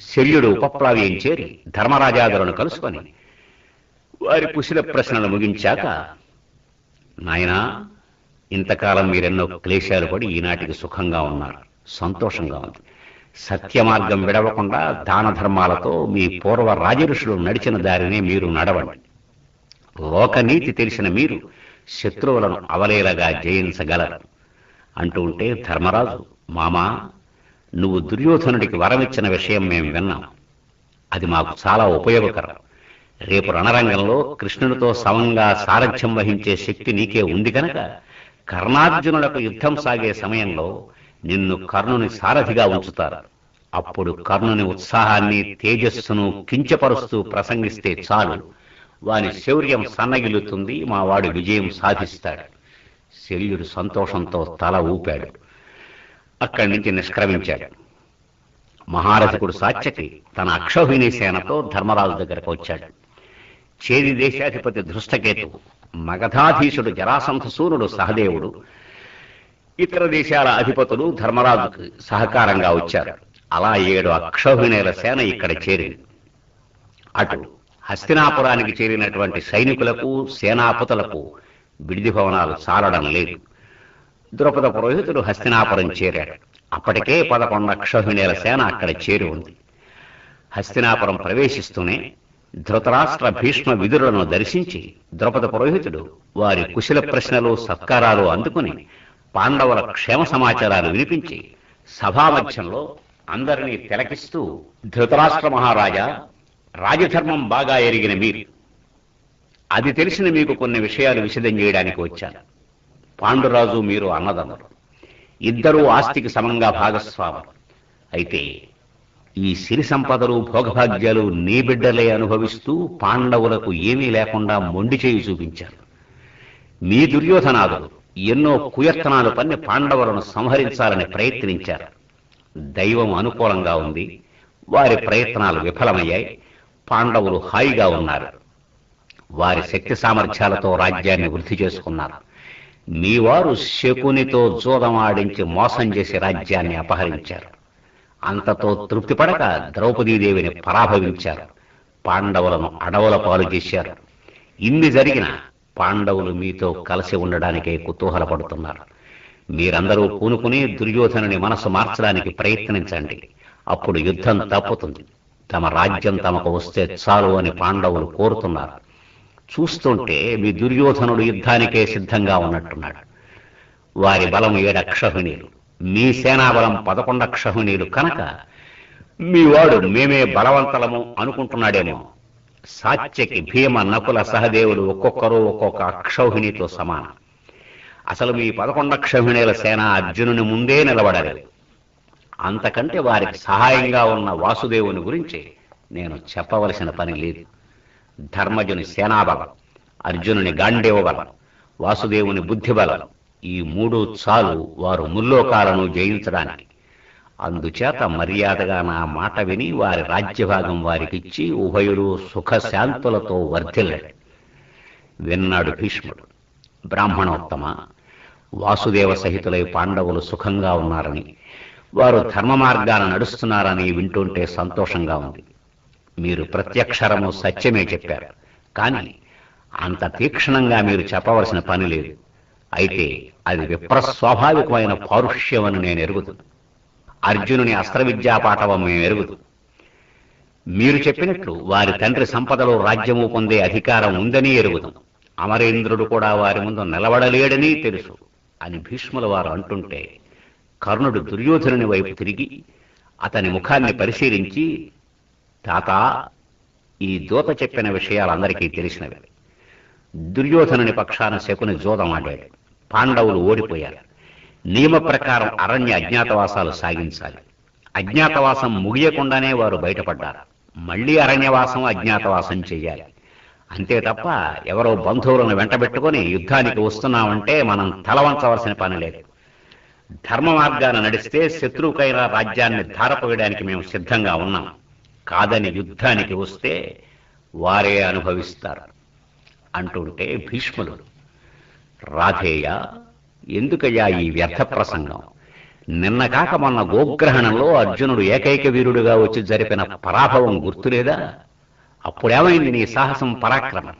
శల్యుడు ఉపప్లావ్యం చేరి ధర్మరాజాదులను కలుసుకొని వారి కుశల ప్రశ్నలు ముగించాక నాయనా ఇంతకాలం మీరెన్నో క్లేశాలు పడి ఈనాటికి సుఖంగా ఉన్నారు సంతోషంగా ఉంది. సత్య మార్గం విడవకుండా దాన ధర్మాలతో మీ పూర్వ రాజఋషులు నడిచిన దారినే మీరు నడవండి. లోకనీతి తెలిసిన మీరు శత్రువులను అవలేలగా జయించగలరు. అంటూ ఉంటే ధర్మరాజు మామా నువ్వు దుర్యోధనుడికి వరమిచ్చిన విషయం మేము విన్నాం. అది మాకు చాలా ఉపయోగకరం. రేపు రణరంగంలో కృష్ణునితో సమంగా సారథ్యం వహించే శక్తి నీకే ఉంది కనుక కర్ణార్జునులకు యుద్ధం సాగే సమయంలో నిన్ను కర్ణుని సారథిగా ఉంచుతారు. అప్పుడు కర్ణుని ఉత్సాహాన్ని తేజస్సును కించపరుస్తూ ప్రసంగిస్తే చాలు. వాని శౌర్యం సన్నగిలుతుంది మావాడు విజయం సాధిస్తాడు. శల్యుడు సంతోషంతో తల ఊపాడు. అక్కడి నుంచి నిష్క్రమించాడు. మహారథకుడు సాత్యకి తన అక్షోహిణి సేనతో ధర్మరాజు దగ్గరకు వచ్చాడు. చేది దేశాధిపతి దృష్టకేతు మగధాధీశుడు జరాసంధ సూర్యుడు సహదేవుడు ఇతర దేశాల అధిపతులు ధర్మరాజుకు సహకారంగా వచ్చారు. అలా ఏడు అక్షౌహిణీల సేన ఇక్కడ చేరింది. అటు హస్తినాపురానికి చేరినటువంటి సైనికులకు సేనాపతులకు విడిది భవనాలు సారడం లేదు. ద్రుపద పురోహితుడు హస్తినాపురం చేరాడు. అప్పటికే పదకొండు అక్షౌహిణీల సేన అక్కడ చేరి ఉంది. హస్తినాపురం ప్రవేశిస్తూనే ధృతరాష్ట్ర భీష్మ విధులను దర్శించి ద్రుపద పురోహితుడు వారి కుశల ప్రశ్నలు సత్కారాలు అందుకుని పాండవుల క్షేమ సమాచారాలు వినిపించి సభామధ్యంలో అందరినీ తిలకిస్తూ ధృతరాష్ట్ర మహారాజా రాజధర్మం బాగా ఎరిగిన మీరు. అది తెలిసిన మీకు కొన్ని విషయాలు విషదం చేయడానికి వచ్చాను. పాండురాజు మీరు అన్నదన్నరు ఇద్దరూ ఆస్తికి సమంగా భాగస్వాములు. అయితే ఈ సిరి సంపదలు భోగభాగ్యాలు నీ బిడ్డలే అనుభవిస్తూ పాండవులకు ఏమీ లేకుండా మొండి చేయి చూపించారు. మీ దుర్యోధనాదులు ఎన్నో కుయత్నాలు పన్ని పాండవులను సంహరించాలని ప్రయత్నించారు. దైవం అనుకూలంగా ఉంది వారి ప్రయత్నాలు విఫలమయ్యాయి పాండవులు హాయిగా ఉన్నారు. వారి శక్తి సామర్థ్యాలతో రాజ్యాన్ని వృద్ధి చేసుకున్నారు. మీ వారు శకునితో జూదమాడించి మోసం చేసి రాజ్యాన్ని అపహరించారు. అంతతో తృప్తిపడక ద్రౌపదీదేవిని పరాభవించారు. పాండవులను అడవుల పాలు చేశారు. ఇన్ని జరిగిన పాండవులు మీతో కలిసి ఉండడానికే కుతూహలపడుతున్నారు. మీరందరూ పూనుకుని దుర్యోధనుని మనసు మార్చడానికి ప్రయత్నించండి. అప్పుడు యుద్ధం తప్పుతుంది. తమ రాజ్యం తమకు వస్తే చాలు అని పాండవులు కోరుతున్నారు. చూస్తుంటే మీ దుర్యోధనుడు యుద్ధానికే సిద్ధంగా ఉన్నట్టున్నాడు. వారి బలం ఏడక్షహునీలు మీ సేనాబలం పదకొండక్షహునీలు కనుక మీ వాడు మేమే బలవంతలము అనుకుంటున్నాడేమో. సాత్యకి భీమ నకుల సహదేవులు ఒక్కొక్కరు ఒక్కొక్క అక్షౌహిణితో సమానం. అసలు మీ పదకొండక్షౌహిణీల సేన అర్జునుని ముందే నిలబడలేదు. అంతకంటే వారికి సహాయంగా ఉన్న వాసుదేవుని గురించి నేను చెప్పవలసిన పని లేదు. ధర్మజుని సేనాబలం అర్జునుని గాండేవ బలం వాసుదేవుని బుద్ధి బలం ఈ మూడు చాలు వారు ముల్లోకాలను జయించడానికి. అందుచేత మర్యాదగా నా మాట విని వారి రాజ్యభాగం వారికిచ్చి ఉభయులు సుఖశాంతులతో వర్ధిల్లాడు విన్నాడు భీష్ముడు. బ్రాహ్మణోత్తమ వాసుదేవ సహితులై పాండవులు సుఖంగా ఉన్నారని వారు ధర్మ మార్గాన నడుస్తున్నారని వింటుంటే సంతోషంగా ఉంది. మీరు ప్రత్యక్షరము సత్యమే చెప్పారు. కానీ అంత తీక్షణంగా మీరు చెప్పవలసిన పని లేదు. అయితే అది విప్రస్వాభావికమైన పౌరుష్యమని నేను ఎరుగుదు అర్జునుని అస్త్ర విద్యా పాఠవం మేము ఎరుగుదు మీరు చెప్పినట్లు వారి తండ్రి సంపదలో రాజ్యము పొందే అధికారం ఉందని ఎరుగుదాం అమరేంద్రుడు కూడా వారి ముందు నిలబడలేడని తెలుసు అని భీష్ముల వారు అంటుంటే కర్ణుడు దుర్యోధనుని వైపు తిరిగి అతని ముఖాన్ని పరిశీలించి తాత ఈ దూత చెప్పిన విషయాలందరికీ తెలిసినవి. దుర్యోధనుని పక్షాన శకుని జోదమాడాడు పాండవులు ఓడిపోయారు. నియమ ప్రకారం అరణ్య అజ్ఞాతవాసాలు సాగించాలి. అజ్ఞాతవాసం ముగియకుండానే వారు బయటపడ్డారు. మళ్ళీ అరణ్యవాసం అజ్ఞాతవాసం చెయ్యాలి అంతే తప్ప ఎవరో బంధువులను వెంటబెట్టుకొని యుద్ధానికి వస్తున్నామంటే మనం తలవంచవలసిన పని లేదు. ధర్మ మార్గాన నడిస్తే శత్రువుకైనా రాజ్యాన్ని ధారపోయడానికి మేము సిద్ధంగా ఉన్నాం. కాదని యుద్ధానికి వస్తే వారే అనుభవిస్తారు. అంటుంటే భీష్ములు రాధేయ ఎందుకయ్యా ఈ వ్యర్థ ప్రసంగం? నిన్న కాక మొన్న గోగ్రహణంలో అర్జునుడు ఏకైక వీరుడుగా వచ్చి జరిపిన పరాభవం గుర్తులేదా? అప్పుడేమైంది నీ సాహసం పరాక్రమం?